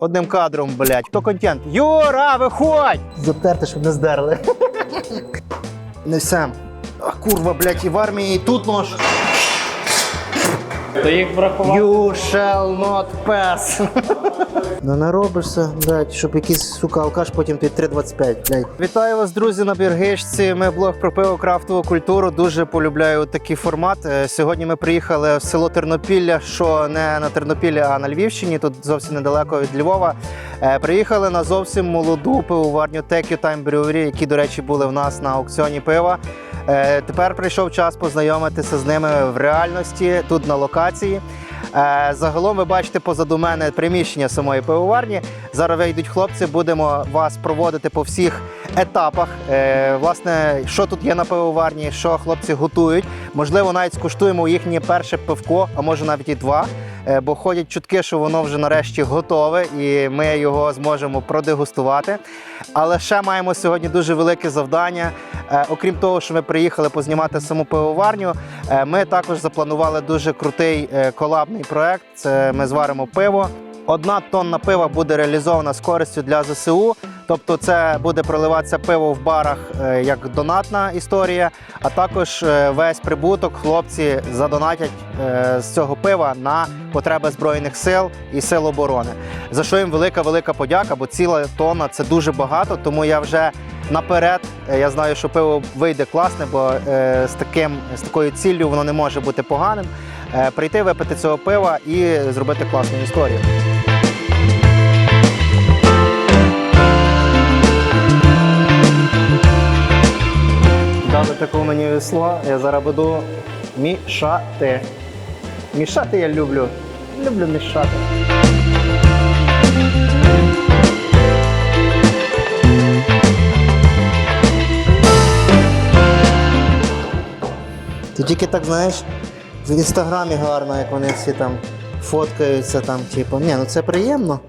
одним кадром, блядь. Хто контент? Юра, виходь! Затерти, щоб не здерли. Не сам. А курва, блядь, і в армії і тут нож. То їх врахував. You shall not pass. Ну не робишся, блядь, щоб якийсь сука алкаш потім під 3,25, блядь. Вітаю вас, друзі, на Біргишці. Ми блог про пиво крафтову культуру. Дуже полюбляю такий формат. Е, Сьогодні ми приїхали в село Тернопілля, що не на Тернопіллі, а на Львівщині. Тут зовсім недалеко від Львова. Е, Приїхали на зовсім молоду пивоварню Time Brewery, які, до речі, були в нас на аукціоні пива. Е, Тепер прийшов час познайомитися з ними в реальності тут на локації. Е, Загалом ви бачите позаду мене приміщення самої пивоварні. Зараз вийдуть хлопці, будемо вас проводити по всіх етапах. Е, Власне, що тут є на пивоварні, що хлопці готують. Можливо, навіть скуштуємо їхнє перше пивко, а може навіть і два. Е, Бо ходять чутки, що воно вже нарешті готове, і ми його зможемо продегустувати. Але ще маємо сьогодні дуже велике завдання. Е, Окрім того, що ми приїхали познімати саму пивоварню, е, ми також запланували дуже крутий колабний проект. Це ми зваримо пиво. Одна тонна пива буде реалізована з користю для ЗСУ. Тобто, це буде проливатися пиво в барах е, як донатна історія, а також е, весь прибуток хлопці задонатять е, з цього пива на потреби збройних сил і сил оборони. За що їм велика велика подяка, бо ціла тонна це дуже багато. Тому я вже наперед е, я знаю, що пиво вийде класне, бо е, з таким з такою ціллю воно не може бути поганим. Е, прийти випити цього пива і зробити класну історію. Дали таке мені весло, я зараз буду мішати. Мішати я люблю. Люблю мішати. Ти тільки так знаєш, в інстаграмі гарно, як вони всі там фоткаються, там, типу. Ні, ну це приємно.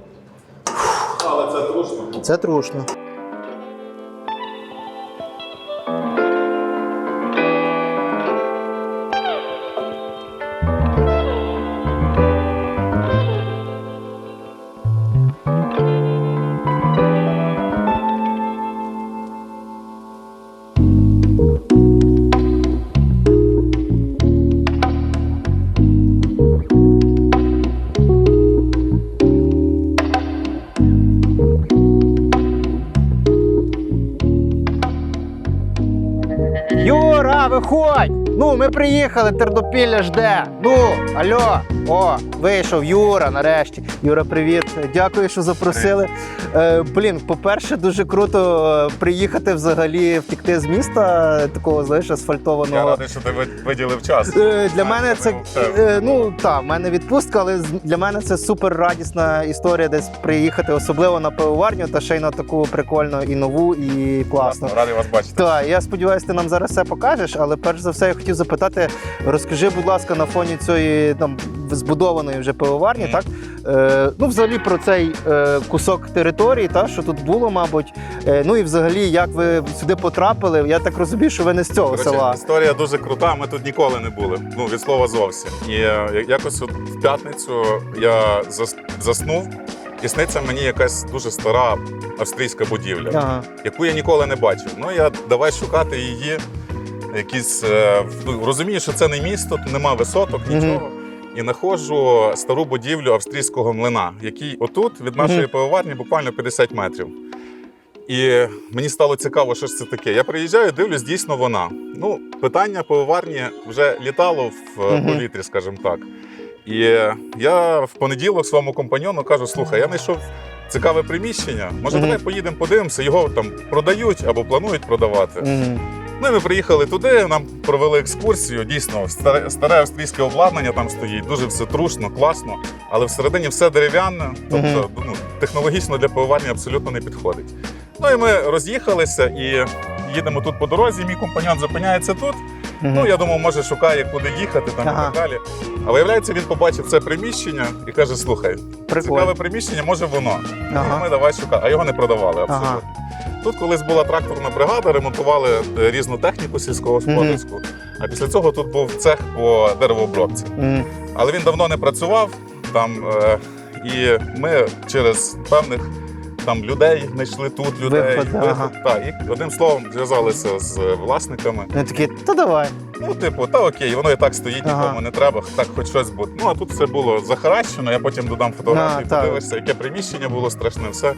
Але це трушно. Це трушно. Ну, ми приїхали, тердопілля жде. Ну, алло, о, вийшов Юра нарешті. Юра, привіт. Дякую, що запросили. Е, блін, по-перше, дуже круто е, приїхати взагалі втікти з міста, такого, знаєш, Я асфальтованого. радий, що ти виділив час. Е, Для мене це е, ну так, в мене відпустка, але для мене це супер радісна історія, десь приїхати, особливо на пивоварню, та ще й на таку прикольну і нову, і класну. Радий вас бачити. Так, я сподіваюся, ти нам зараз все покажеш, але перш за все я хотів запитати: розкажи, будь ласка, на фоні цієї там збудованої вже пивоварні, Мгм. так? Е, ну, взагалі про цей е, кусок території, та, що тут було, мабуть. Е, ну і взагалі, як ви сюди потрапили, я так розумію, що ви не з цього Коротше, села. історія дуже крута. Ми тут ніколи не були. Ну від слова зовсім. І е, якось от в п'ятницю я зас- заснув, і сниться мені якась дуже стара австрійська будівля, Ага. яку я ніколи не бачив. Ну я давай шукати її. Якісь е, ну, розумію, що це не місто, тут нема висоток, нічого. І знаходжу стару будівлю австрійського млина, який отут від нашої пивоварні буквально 50 метрів. І мені стало цікаво, що ж це таке. Я приїжджаю, дивлюсь, дійсно вона. Ну, питання пивоварні вже літало в е, повітрі, скажімо так. І я в понеділок своєму компаньону кажу: слухай, я знайшов цікаве приміщення. Може, давай поїдемо, подивимося, його там продають або планують продавати. Ну і ми приїхали туди, нам провели екскурсію. Дійсно, старе, старе австрійське обладнання там стоїть, дуже все трушно, класно, але всередині все дерев'яне, тобто ну, технологічно для пивоварні абсолютно не підходить. Ну і ми роз'їхалися і їдемо тут по дорозі. Мій компаньон зупиняється тут. Ну я думав, може шукає, куди їхати там Ага. і так далі. А виявляється, він побачив це приміщення і каже: слухай, цікаве приміщення, може воно. Ага. І ми давай шукати. А його не продавали абсолютно. Ага. Тут колись була тракторна бригада, ремонтували е, різну техніку сільськогосподарську. А після цього тут був цех по деревообробці. Мгм. Але він давно не працював там. е, І ми через певних там людей знайшли тут людей. Випад, ага. Так, і одним словом зв'язалися з власниками. Вони такі, та давай. Ну, типу, та окей, воно і так стоїть, Ага. нікому не треба, так хоч щось буде. Ну а тут все було захаращено, я потім додам фотографії, А, так. подивишся, яке приміщення було страшне, все.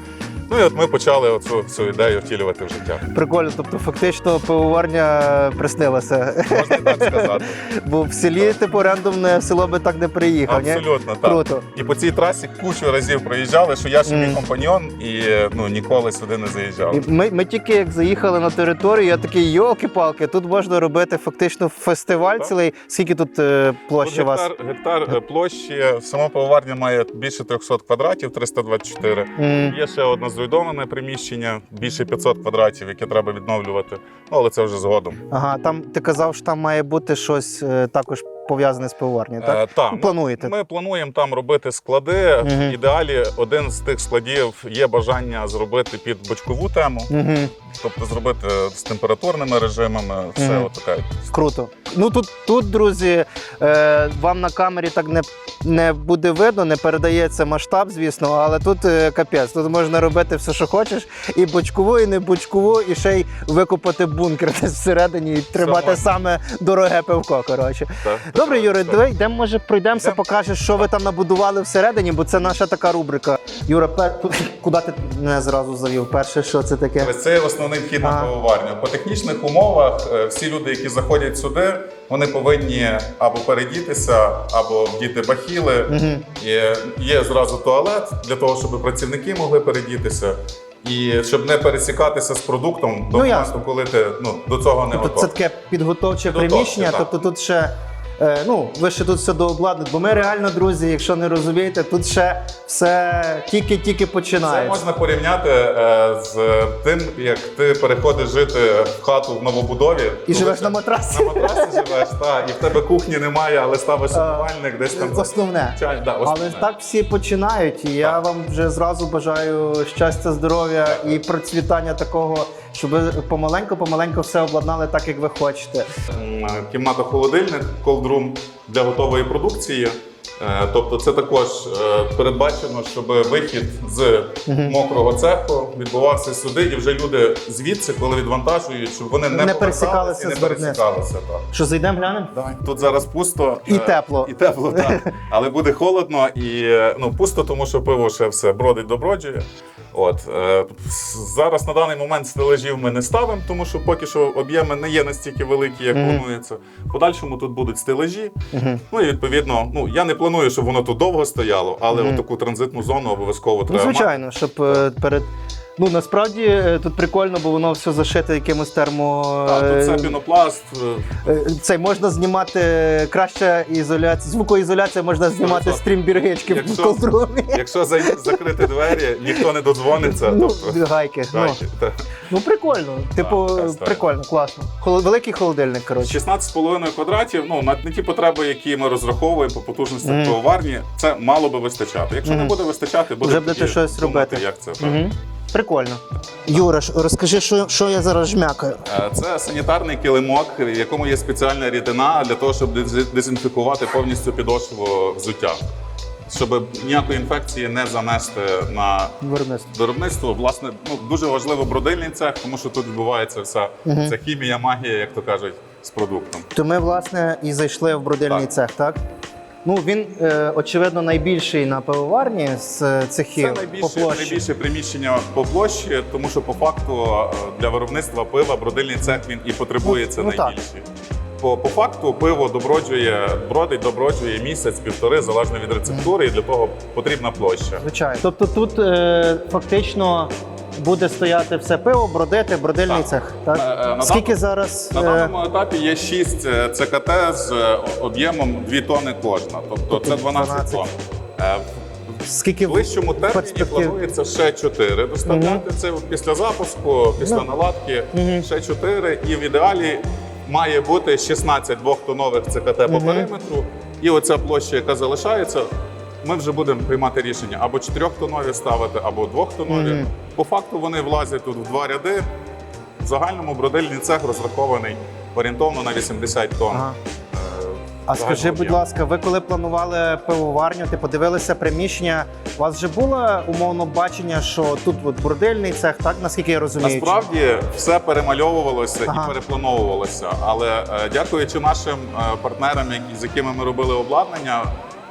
Ну і от ми почали оцю цю ідею втілювати в життя. Прикольно, тобто фактично пивоварня приснилася. Можна і так сказати. Бо в селі, типу, рандомне село би так не приїхав, ні? Абсолютно, так. Круто. І по цій трасі кучу разів проїжджали, що я ще мій Мгм. компаньйон і ну ніколи сюди не заїжджав. І ми, ми тільки як заїхали на територію, я такий йолки-палки, тут можна робити фактично фестиваль Так. цілий. Скільки тут е, площа Тут у вас? гектар, е, площі, сама пивоварня має більше 300 квадратів, 324. М, Є ще одне зруйноване приміщення, більше 500 квадратів, яке треба відновлювати. Ну, але це вже згодом. Ага, там ти казав, що там має бути щось е, також пов'язане з пивоварнею, так? Е, та, ми- Плануєте? Ми плануємо там робити склади. Мгм. В ідеалі один з тих складів є бажання зробити під бочкову тему, Угу. Тобто зробити з температурними режимами. Все Мгм. отака. Круто. Ну тут, тут друзі, е, вам на камері так не, не буде видно, не передається масштаб, звісно, але тут е, капець. Тут можна робити все, що хочеш, і бочкову, і не бочкову, і ще й викопати бункер десь всередині і тримати саме дороге пивко. Коротше. Так, Добре, так, давай йдемо, може, пройдемося, Йдемо. покажеш, що ви там набудували всередині, бо це наша така рубрика. Юра, пер... куди ти мене зразу завів? Перше, що це таке? Це основний вхід на пивоварню. По технічних умовах е, всі люди, які заходять сюди, вони повинні або передітися, або вдіти бахіли. Мгм. Є, є зразу туалет для того, щоб працівники могли передітися. І щоб не пересікатися з продуктом до Ну, моменту, коли ти ну, до цього не Тобто готовий. це таке Підготовче, приміщення, тобто тут ще. Е, Ну, ви ще тут все дообладнати, бо ми реально, друзі, якщо не розумієте, тут ще все тільки-тільки Це можна порівняти е, з тим, як ти переходиш жити в хату в новобудові. І живеш на матрасі. На матрасі живеш, так, і в тебе кухні немає, але ставиш умивальник десь там. Основне. Чай, да, основне. ж так всі починають, і я Так. вам вже зразу бажаю щастя, здоров'я і процвітання такого, щоб ви помаленьку-помаленьку все обладнали так, як ви хочете. Кімната холодильник, колдрум для готової продукції. Е, Тобто це також е, передбачено, щоб вихід з мокрого цеху відбувався сюди, і вже люди звідси, коли відвантажують, щоб вони не, Не пересікалися і не пересікалися. Так. Що зайдемо, глянемо? Тут зараз пусто І е, тепло. І тепло, так. Але буде холодно і е, ну, пусто, тому що пиво ще все бродить, доброджує. От е, зараз на даний момент стележів ми не ставимо, тому що поки що об'єми не є настільки великі, як Мгм. планується. В подальшому тут будуть стележі. Мгм. Ну і відповідно, ну я не планую, щоб воно тут довго стояло, але Мгм. таку транзитну зону обов'язково Ну, треба. мати. звичайно, щоб е, перед. Ну насправді е, тут прикольно, бо воно все зашите якимось термо. Так, тут е, це пінопласт. е, Це можна знімати краще ізоляція, звукоізоляція можна знімати 100%. стрімбіргички в колдрумі. Якщо закрити двері, ніхто не додзвониться. Ну, тобто, гайки. Ну, так, так. ну прикольно. Типу, історія. прикольно, класно. Великий холодильник, коротше. 16,5 квадратів, ну на, ті потреби, які ми розраховуємо по потужності Мгм. пивоварні, це мало би вистачати. Якщо не буде вистачати, буде Вже будете щось робити. Як це так. Угу. Прикольно. Юра, розкажи, що, що я зараз жмякаю. Е, Це санітарний килимок, в якому є спеціальна рідина для того, щоб дез- дезінфікувати повністю підошву взуття. Щоб ніякої інфекції не занести на Виробництво. виробництво. Власне, ну дуже важливо бродильний цех, тому що тут відбувається вся Мгм. ця хімія, магія, як то кажуть, з продуктом. То ми, власне, і зайшли в брудильний Так. цех, так? Ну, він, е, очевидно, найбільший на пивоварні з е, цехів Це по найбільше, площі. найбільше приміщення по площі, тому що по факту е, для виробництва пива бродильний цех він і потребує це Ну, ну, так. По, по факту пиво доброджує, бродить, доброджує місяць-півтори, залежно від рецептури, і для того потрібна площа. Звичайно. Тобто тут е, фактично буде стояти все пиво, бродити, бродильний Так. цех. Так? Е, е, на Скільки даному- зараз? На е, даному етапі є 6 ЦКТ з об'ємом 2 тонни кожна, тобто Тобто це 12 12. тонн. Скільки В ближчому терміні перспектив? планується ще 4 доставляти. Це після запуску, після Ну. наладки, Мгм. ще 4. І в ідеалі має бути 16 двохтонових ЦКТ по Мгм. периметру. І оця площа, яка залишається, ми вже будемо приймати рішення або 4-тонові ставити, або 2-тонові. Мгм. По факту вони влазять тут в два ряди. В загальному бродильний цех розрахований орієнтовно на 80 тонн Ага. е, А скажи, будь ласка, ви коли планували пивоварню, ти подивилися приміщення? У вас вже було умовно бачення, що тут от бурдельний цех, так наскільки я розумію? Насправді все перемальовувалося Ага. і переплановувалося. Але е, дякуючи нашим е, партнерам, з якими ми робили обладнання,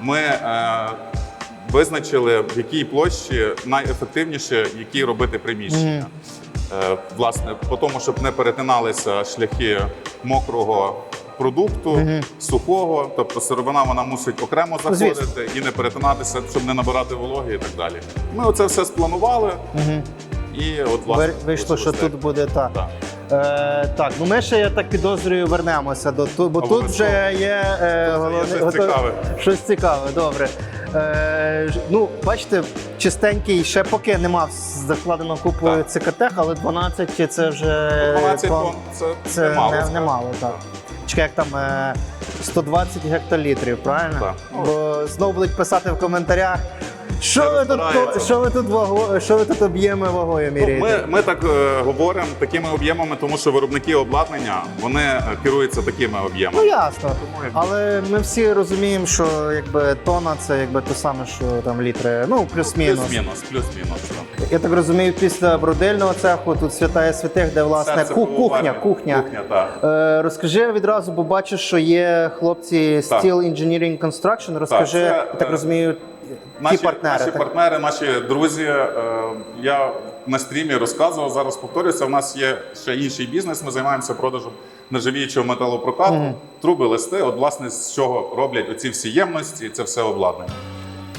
ми е, визначили, в якій площі найефективніше які робити приміщення. Е, власне, по тому, щоб не перетиналися шляхи мокрого. Продукту сухого, тобто сировина вона мусить окремо Ну, заходити і не перетинатися, щоб не набирати вологи і так далі. Ми оце все спланували, і от власне Вийшло, що вийшло тут буде так. так. Е, так, ну ми ще я так підозрюю, вернемося до ту, бо тут Обов'язково. вже є, е, головне- щось готов- цікаве. Щось цікаве, добре. Е, ну, бачите, чистенький, ще поки нема закладено купу Так. ЦКТ, але 12 це вже 12 план- тонн це, це немало. не, скажімо. немало, так. Чекай, як там е, 120 гектолітрів, правильно? Так. Бо знову будуть писати в коментарях. Що ви, тут, що ви тут ваго, що ви тут об'єми вагою Ну, міряєте? ми, ми так е, говоримо такими об'ємами, тому що виробники обладнання вони е, керуються такими Ну об'ємами. ясно. Тому, якби, Але ми всі розуміємо, що якби тона це якби те саме, що там літри. Ну, плюс-мінус. Плюс-мінус, плюс-мінус. так. Я так розумію, після брудельного цеху тут святая святих, де власне Серце ку- кухня. Кухня. Кухня, так. Е, розкажи відразу, бо бачу, що є хлопці. Steel Engineering Construction. Розкажи, це, я так е, розумію, Наші, ті партнери. наші так? партнери, наші друзі. е, Я на стрімі розказував, зараз повторюся. У нас є ще інший бізнес. Ми займаємося продажем нержавіючого металопрокату, труби, листи. От, власне, з чого роблять оці всі ємності, це все обладнання.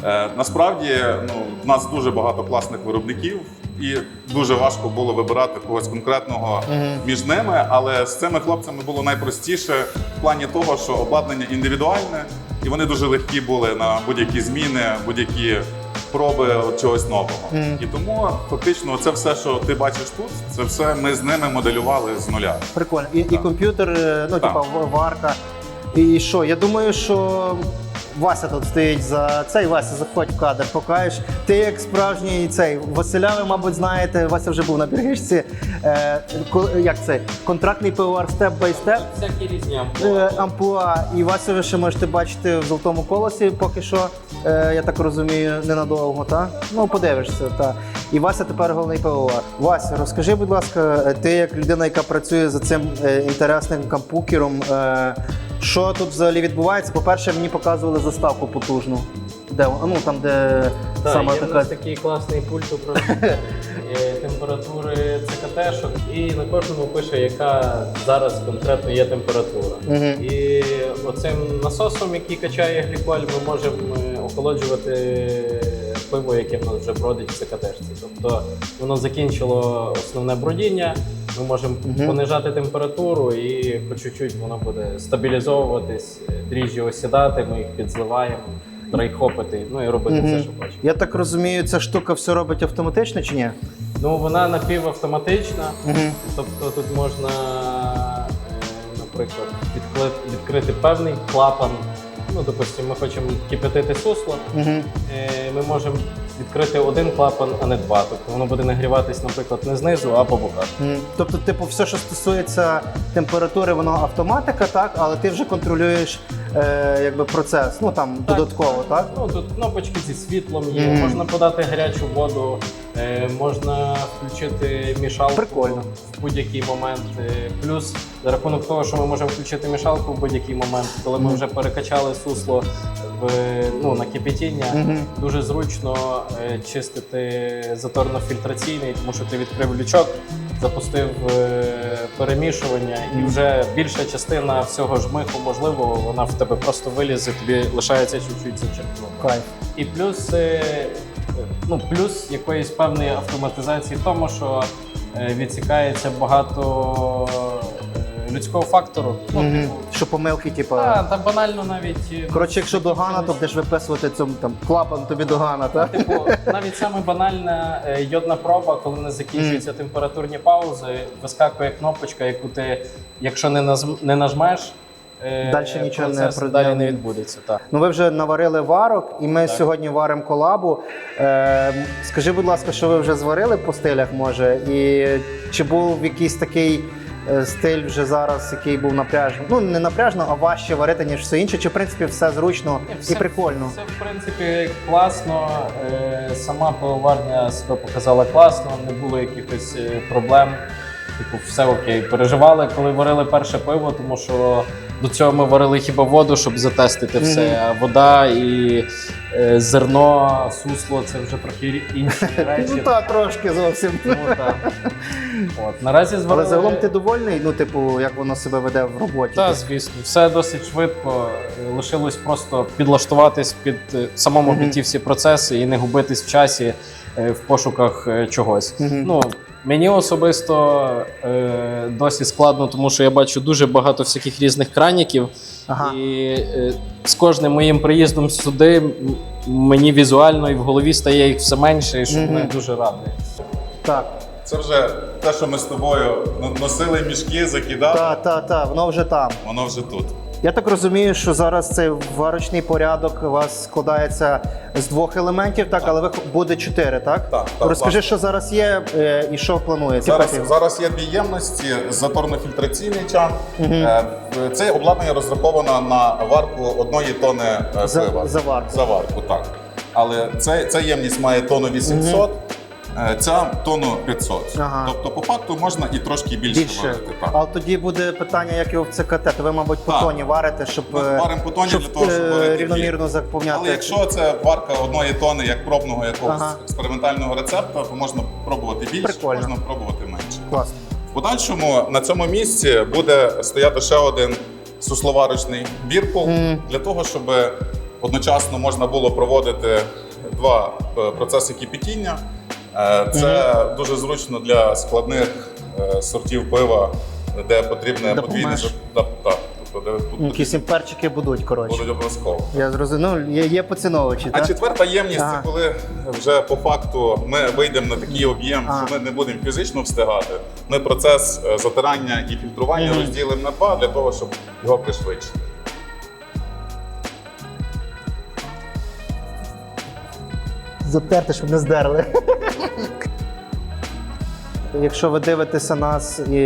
Е, насправді, ну, в нас дуже багато класних виробників, і дуже важко було вибирати когось конкретного між ними. Але з цими хлопцями було найпростіше в плані того, що обладнання індивідуальне, і вони дуже легкі були на будь-які зміни, будь-які проби чогось нового. І тому фактично це все, що ти бачиш тут, це все ми з ними моделювали з нуля. Прикольно. І, і комп'ютер, е, ну, типа варка. І що? Я думаю, що Вася тут стоїть за цей Вася, заходь в кадр, покажеш. Ти як справжній цей Василя, ви, мабуть, знаєте, Вася вже був на біргишці. Е, як це? Контрактний пивовар степ бай степ. Всякі різні Е, амплуа. І Васю ви ще можете бачити в золотому колосі поки що. Е, я так розумію, ненадовго, так? Ну, подивишся, так. І Вася тепер головний пивовар. Вася, розкажи, будь ласка, е, ти як людина, яка працює за цим е, інтересним компукером, е, що тут взагалі відбувається? По-перше, мені показували заставку потужну. Де, ну, там, де Так, саме є така. нас такий класний пульт управління температури ЦКТ-шок, і на кожному пише, яка зараз конкретно є температура. Мгм. І оцим насосом, який качає гліколь, ми можемо охолоджувати пиво, яке в нас вже бродить в ЦКТ-шці. Тобто воно закінчило основне бродіння, ми можемо понижати температуру і по чуть-чуть воно буде стабілізовуватись, дріжджі осідати, ми їх підзливаємо, драйхопити, ну і робити Мгм. все, що бачимо. Я так розумію, ця штука все робить автоматично чи ні? Ну, вона напівавтоматична, Мгм. тобто тут можна, е, наприклад, відкрити певний клапан. Ну, допустимо, ми хочемо кипятити сусло, Угу. е, ми можемо відкрити один клапан, а не два. Тобто воно буде нагріватись, наприклад, не знизу, а по боках. Мгм. Тобто, типу, все, що стосується температури, воно автоматика, так, але ти вже контролюєш е, якби процес, ну там додатково, так? Ну, тут кнопочки зі світлом є, Мгм. можна подати гарячу воду, е, можна включити мішалку Прикольно. в будь-який момент. Е, Плюс за рахунок того, що ми можемо включити мішалку в будь-який момент, коли ми вже перекачали сусло в ну, на кипятіння, Мгм. дуже зручно е, чистити заторно-фільтраційний, тому що ти відкрив лючок, запустив е, перемішування, і вже більша частина всього жмиху, можливо, вона в тебе просто вилізе, тобі лишається чуть-чуть зачерпнути. Кайф. І плюс, е, ну, плюс якоїсь певної автоматизації в тому, що е, відсікається багато е, людського фактору. Ну, Мгм. типу, Що помилки, типу. та, та банально навіть. Коротше, якщо догана, то будеш виписувати цьому там клапан тобі догана, так? Типу, навіть саме банальна йодна проба, коли не закінчуються температурні паузи, вискакує кнопочка, яку ти, якщо не, наз- не нажмеш, е, Дальше нічого не про- далі не відбудеться. Так. Ну ви вже наварили варок, і ми сьогодні варимо колабу. Е, скажи, будь ласка, що ви вже зварили по стилях, може? І чи був якийсь такий е, стиль вже зараз, який був напряжний. Ну, не напряжно, а важче варити, ніж все інше. Чи в принципі все зручно і прикольно? Все, в принципі, класно. Е, Сама пивоварня себе показала класно, не було якихось е, проблем. Типу, все окей. Переживали, коли варили перше пиво, тому що до цього ми варили хіба воду, щоб затестити все. А вода і е, зерно, сусло це вже трохи інші Ну речі. так, трошки зовсім. Тому так. От, наразі зварили... Але загалом ти довольний, ну, типу, як воно себе веде в роботі? Так, звісно, все досить швидко. Лишилось просто підлаштуватись під е, самому під ті всі процеси і не губитись в часі е, в пошуках е, чогось. Ну мені особисто е, досі складно, тому що я бачу дуже багато всяких різних краніків, Ага. і е, з кожним моїм приїздом сюди мені візуально і в голові стає їх все менше, і що мене дуже радує. Так, Це вже те, що ми з тобою носили мішки, закидали, так, так, так, воно вже там. воно вже тут. Я так розумію, що зараз цей варочний порядок у вас складається з двох елементів, так, але ви буде чотири, так? Так, так, Розкажи, що зараз є е, і що планується. Зараз, зараз є дві ємності, заторно-фільтраційний чан. В- Це обладнання розраховано на варку одної тони е, За- пива. заварку. Заварку, так. Але це, ця ємність має тонну 800, е, ця тонну 500. Ага. Тобто, по факту можна і трошки більше, Більше. варити. Так. А тоді буде питання, як його в ЦКТ. То ви, мабуть, по Так. тоні варите, щоб, Ми е, варимо по тоні щоб для того, щоб е, варити рівномірно заповняти. Але якщо це варка одної тони як пробного якогось Ага. експериментального рецепта, то можна пробувати більше, Прикольно. можна пробувати менше. Класно. В подальшому на цьому місці буде стояти ще один сусловарочний бірпул Мгм. для того, щоб одночасно можна було проводити два е, процеси кипятіння. Е, Це дуже зручно для складних е, сортів пива, де потрібне подвійне да, так, тобто Ну, Якісь імперчики будуть, коротше. будуть обов'язково. Я зрозумів. Ну, є, є поціновувачі, А так? четверта ємність Ага. це коли вже по факту ми вийдемо на такий об'єм, Ага. що ми не будемо фізично встигати. Ми процес е, затирання і фільтрування Мгм. розділимо на два для того, щоб його пришвидшити. Затерти, щоб не здерли. Якщо ви дивитеся нас і,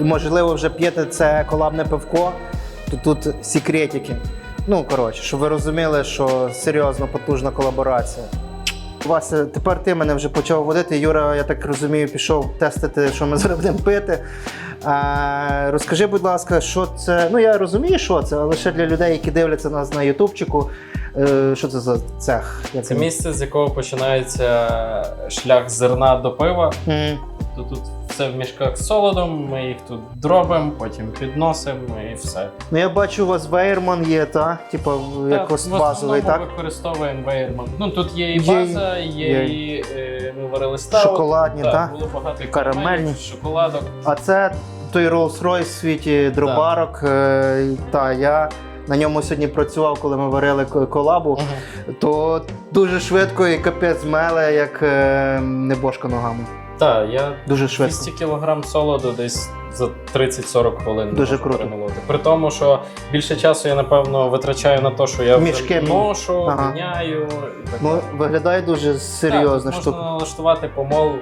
і можливо вже п'єте це колабне пивко, то тут секретики. Ну, коротше, щоб ви розуміли, що серйозно потужна колаборація. Вася, тепер ти мене вже почав водити. Юра, я так розумію, пішов тестити, що ми зараз будемо пити. А, розкажи, будь ласка, що це. Ну я розумію, що це, але ще для людей, які дивляться нас на Ютубчику. е, Що це за цех? Як Це місце, з якого починається шлях зерна до пива. Mm. То тут все в мішках з солодом, ми їх тут дробимо, потім підносимо і все. Ну я бачу, у вас вейерман є, та? Типу, якось Так, в базовий, так? використовуємо вейерман. Ну тут є і Є- база, є, є. і е, ми варили стаут. Шоколадні, так? так? Було багато і Карамельні. карамельних, шоколадок. А це той Rolls-Royce в світі дробарок. Е, Та я на ньому сьогодні працював, коли ми варили ко- колабу. То дуже швидко і капець меле, як е, небожка ногами. Так, я Дуже швидко. 200 кг солоду десь за 30-40 хвилин Дуже можу круто. перемолоти. При тому, що більше часу я напевно витрачаю на те, що я Мішки, ношу, ага. міняю і так Ну, далі. виглядає дуже серйозна так, тут штука. Можна налаштувати помол,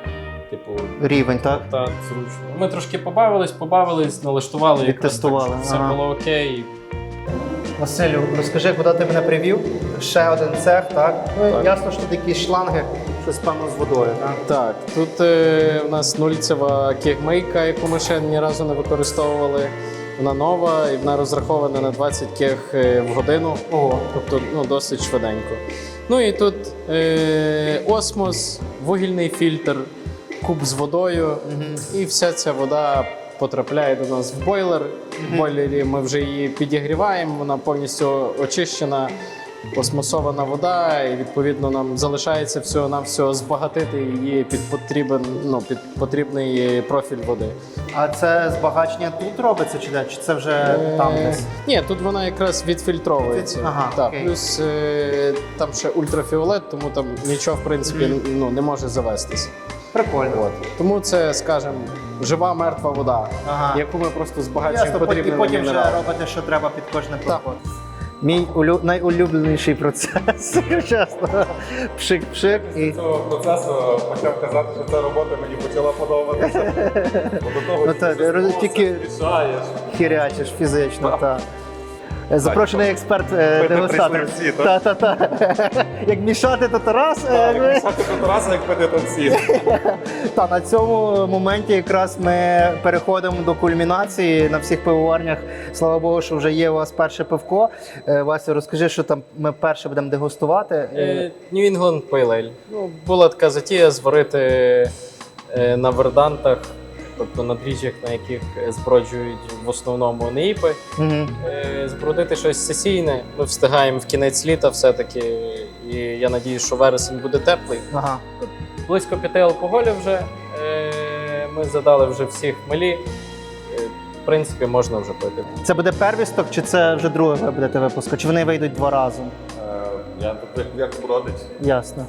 типу, Рівень, так? так, зручно. Ми трошки побавились, побавились, налаштували, якраз Відтестували, так, щоб все ага. було окей. Василю, розкажи, куди ти мене привів? Ще один цех, так? Ну, Так. ясно, що тут якісь шланги, щось певно з водою, так? Так, тут е, у нас нульцева кегмейка, яку ми ще ні разу не використовували. Вона нова і вона розрахована на 20 кег е, в годину. Ого. Тобто ну, досить швиденько. Ну і тут е, осмос, вугільний фільтр, куб з водою, і вся ця вода потрапляє до нас в бойлер. В бойлері ми вже її підігріваємо, вона повністю очищена, осмосована вода, і відповідно нам залишається всього нам всього збагатити її під потрібен, ну, під потрібний профіль води. А це збагачення тут робиться чи де? Чи це вже там Е, десь? Ні, тут вона якраз відфільтровується. Ага, так, окей. плюс е, там ще ультрафіолет, тому там нічого в принципі ну, не може завестися. Прикольно. От. Тому це, скажімо, жива мертва вода, Ага. яку ми просто збагачуємо Ясно, і потрібними потім вже мінералами. робите, що треба під кожне Так. Мій улю... найулюбленіший процес. Чесно. Пшик-пшик і. Цього процесу почав казати, що ця робота мені почала подобатися. Бо до того Ну, так, роз- тільки- мішаєш. хірячиш фізично, Так. Так. Запрошений експерт е, дегустатор. всі, так? Та, та, та. Як мішати, то Тарас. е, Так, як писати Тараса, як пити танці. Та на цьому моменті якраз ми переходимо до кульмінації на всіх пивоварнях. Слава Богу, що вже є у вас перше пивко. Е, Вася, розкажи, що там ми перше будемо дегустувати. Е, Е, New England Pale Ale. Ну, була така затія зварити е, на вердантах, тобто на дріжджах, на яких зброджують в основному неїпи. мгм. Е, Збродити щось сесійне. Ми встигаємо в кінець літа все-таки. І я надію, що вересень буде теплий. Ага. Близько п'яти алкоголів вже. Е, Ми задали вже всі хмелі. Е, В принципі, можна вже пити. Це буде первісток, чи це вже друге ви будете випуску? Чи вони вийдуть два рази? Е, Я тут як бродить. Ясно.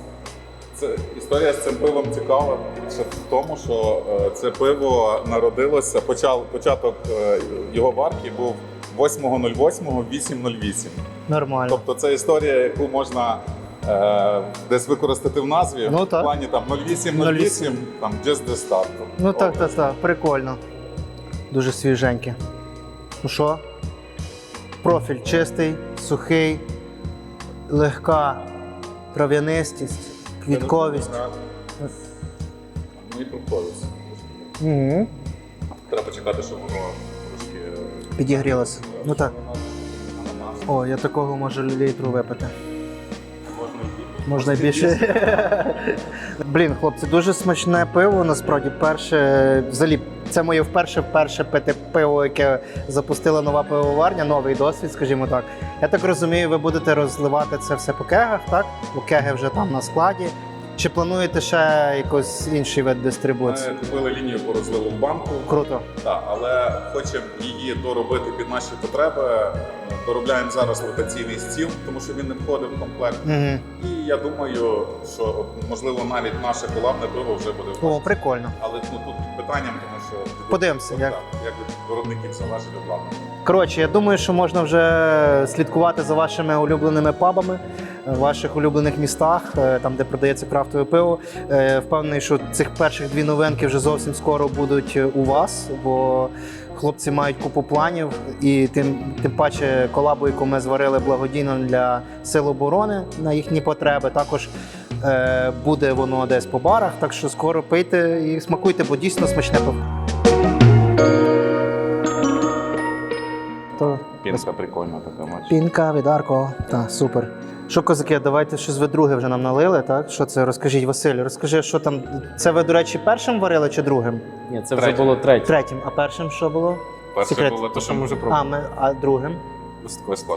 Це історія з цим пивом цікава. Ще в тому, що е, це пиво народилося. Почав початок е, його варки був 8.08.808. Нормально. Тобто це історія, яку можна е, десь використати в назві. Ну, так. В плані там 0808, там just the start. Ну так, так, так, прикольно. Дуже свіженьке. Ну що? Профіль чистий, сухий, легка трав'янистість, квітковість. І фруктовість. Угу. Треба чекати, щоб воно трошки е, Підігрілося. Ну так. ананас. О, я такого можу літру випити. Можна і більше. Можна більше. Блін, хлопці, дуже смачне пиво. Насправді, перше, взагалі, це моє вперше перше пити пиво, яке запустила нова пивоварня, новий досвід, скажімо так. Я так розумію, ви будете розливати це все по кегах, так? Бо кеги вже там на складі. Чи плануєте ще якийсь інший вид дистрибуції? Ми купили лінію по розливу в банку. Круто. Так, але хочемо її доробити під наші потреби. Доробляємо зараз ротаційний стіл, тому що він не входив в комплект. Угу. І я думаю, що можливо навіть наше колабне пиво вже буде в О, прикольно. Але ну тут питанням, тому що Подивимося, як. Як від виробників залежить. Коротше, я думаю, що можна вже слідкувати за вашими улюбленими пабами е, в ваших улюблених містах, е, там де продається крафтове пиво. Е, Впевнений, що цих перших дві новинки вже зовсім скоро будуть у вас, бо хлопці мають купу планів, і тим, тим паче колабу, яку ми зварили благодійно для сил оборони на їхні потреби. Також буде воно десь по барах. Так що скоро пийте і смакуйте, бо дійсно смачне пиво. То Пінка прикольна така матч. Пінка від Арко. Так, супер. Що, козаки, давайте щось ви друге вже нам налили, так? Що це? Розкажіть, Василь, розкажи, що там. Це ви, до речі, першим варили чи другим? Ні, це вже Третє. було третє. Третім. А першим що було? Перше Секрет. було То, те, що ми вже А, пробували. ми, а другим? Вест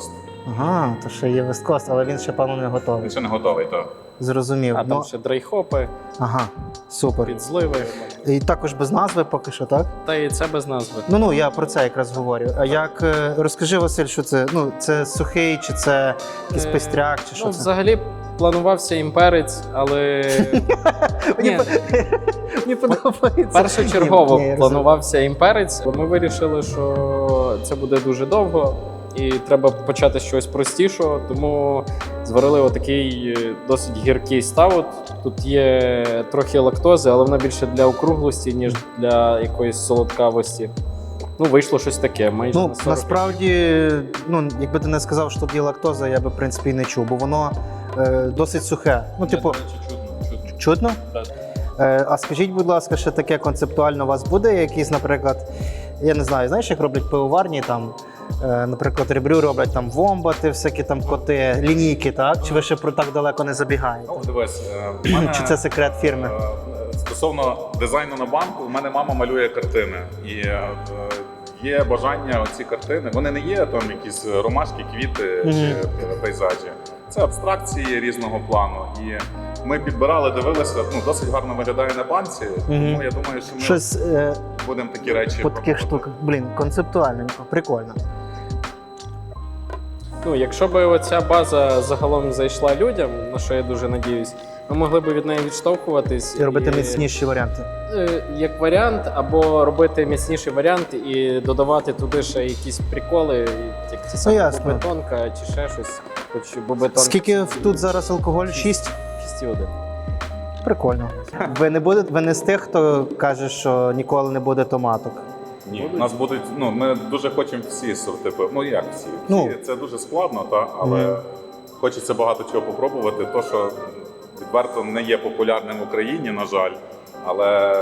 Ага, то ще є весткост, але він ще, певно, не готовий. Він ще не готовий, то Зрозумів. А ну, там ще драйхопи, Ага, супер. підзливи. І також без назви поки що, так? Та і це без назви. Ну ну я про це якраз говорю. А як е, розкажи, Василь, що це? Ну, це сухий, чи це якийсь Е, пестряк, чи що Ну, це? взагалі планувався імперець, але Ні. мені подобається. першочергово Ні, ні, я планувався імперець. Ми вирішили, що це буде дуже довго. І треба почати з чогось простішого, тому зварили отакий е, досить гіркий стаут. Тут є трохи лактози, але вона більше для округлості, ніж для якоїсь солодкавості. Ну, вийшло щось таке. Майже Ну, на 40. насправді, ну, якби ти не сказав, що тут є лактоза, я би, в принципі, і не чув, бо воно е, досить сухе. Ну, типу, чутно? Так. Е, а скажіть, будь ласка, ще таке концептуально у вас буде якийсь, наприклад, я не знаю, знаєш, як роблять пивоварні там. Е, Наприклад, ребрю роблять там вомбати, всякі там коти, лінійки, так? Чи ви ще про так далеко не забігаєте? Ну, дивись, е, в мене, Чи це секрет фірми? е, Стосовно дизайну на банку, в мене мама малює картини. І е, є бажання ці картини. Вони не є там якісь ромашки, квіти чи пейзажі. Це абстракції різного плану. І ми підбирали, дивилися, ну досить гарно виглядає на банці. Тому я думаю, що ми Щось е, будемо такі речі по таких пробувати. штуках. Блін, концептуальненько, прикольно. Ну, якщо би оця база загалом зайшла людям, на що я дуже надіюсь, ми могли би від неї відштовхуватись І робити міцніші варіанти. Е, як варіант, або робити міцніший варіант і додавати туди ще якісь приколи, як ті самі Ну, ясно. бобетонка чи ще щось. Хоч бобетонка. Скільки тут зараз алкоголь? 6? 6,1. Прикольно. Ви не будете, ви не з тих, хто каже, що ніколи не буде томаток. Ні, у нас будуть. Ну ми дуже хочемо всі сорти. Ну як всі? Ну. Всі це дуже складно, та але Мгм. хочеться багато чого попробувати. То, що відверто не є популярним в Україні, на жаль, але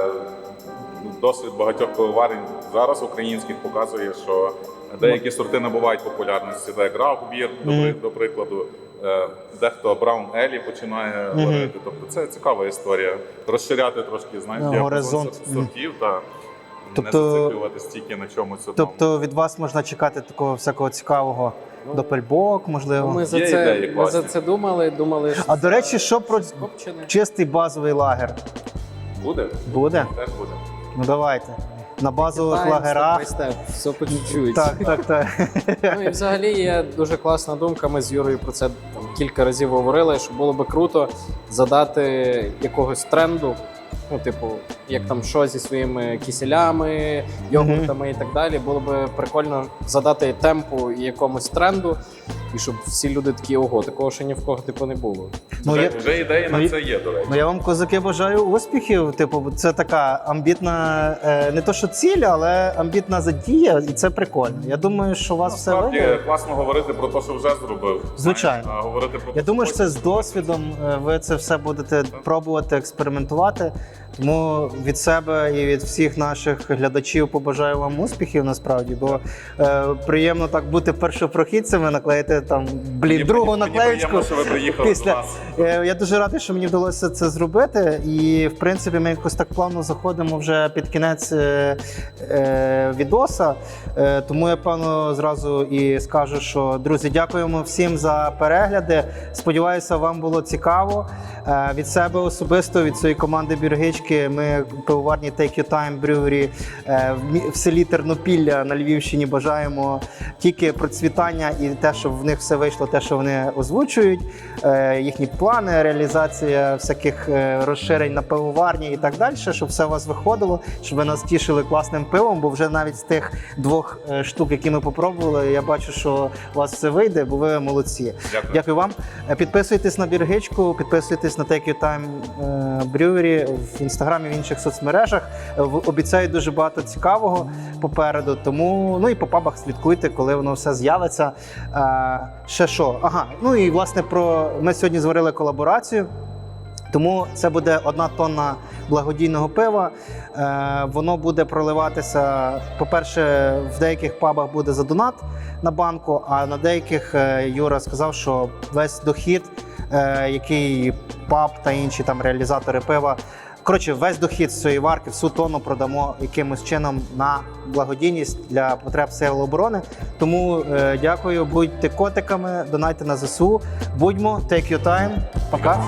досвід багатьох пивоварень зараз українських показує, що деякі сорти набувають популярності, так як Рафбір, до, при- до прикладу. Е, Дехто Браун Елі починає варити. Тобто це цікава історія. Розширяти трошки, знаєш, Ну, горизонт. сортів та Тобто- не зациклюватися тільки на чомусь одному. Тобто від вас можна чекати такого всякого цікавого допельбок, можливо. Ми за Є це ідеї ми класні. за це думали. Думали, що А до речі, що про скопчене. чистий базовий лагер? Буде? Буде? Теж буде. Ну давайте. На базових лагерах. step by step, все по чуть-чуть. Так, так, так. Ну і взагалі є дуже класна думка. Ми з Юрою про це там кілька разів говорили, що було би круто задати якогось тренду. Ну, типу, як там що зі своїми киселями, йогуртами і так далі. Було би прикольно задати темпу і якомусь тренду, і щоб всі люди такі ого, такого ще ні в кого типу не було. Ну, вже, я- вже ідеї ну, на я- це є, до речі. Ну я вам козаки бажаю успіхів. Типу, це така амбітна, е, не то що ціль, але амбітна задія, і це прикольно. Я думаю, що у вас все Насправді вийде. класно говорити про те, що вже зробив. Звичайно. Знаєш, а говорити про Я те, думаю, що це з досвідом е, ви це все будете пробувати, експериментувати. Тому від себе і від всіх наших глядачів побажаю вам успіхів насправді, бо е, приємно так бути першопрохідцями, наклеїти там блін, Мені- другу мені наклеєчку. після- Е, Я дуже радий, що мені вдалося це зробити. І в принципі, ми якось так плавно заходимо вже під кінець е, е, відоса. Е, тому я певно зразу і скажу, що друзі, дякуємо всім за перегляди. Сподіваюся, вам було цікаво. Е, від себе особисто, від цієї команди Біргички, ми пивоварні Take Your Time Brewery е, в в селі Тернопілля на Львівщині бажаємо тільки процвітання і те, щоб в них все вийшло, те, що вони озвучують, е, їхні плани, реалізація всяких е, розширень на пивоварні і так далі, щоб все у вас виходило, щоб ви нас тішили класним пивом, бо вже навіть з тих двох е, штук, які ми попробували, я бачу, що у вас все вийде, бо ви молодці. Дякую. Дякую вам. Підписуйтесь на біргичку, підписуйтесь на Take Your Time Brewery в інстаграмі, в інших соцмережах. Обіцяють дуже багато цікавого попереду. Тому ну і по пабах слідкуйте, коли воно все з'явиться. Ще що? Ага, ну і власне про ми сьогодні зварили колаборацію. Тому це буде одна тонна благодійного пива. Е, воно буде проливатися. По-перше, в деяких пабах буде за донат на банку, а на деяких е, Юра сказав, що весь дохід, е, який паб та інші там реалізатори пива. Коротше, весь дохід з цієї варки, всю тонну продамо якимось чином на благодійність для потреб сил оборони. Тому е, дякую, будьте котиками, донайте на ЗСУ. Будьмо, take your time. Пока.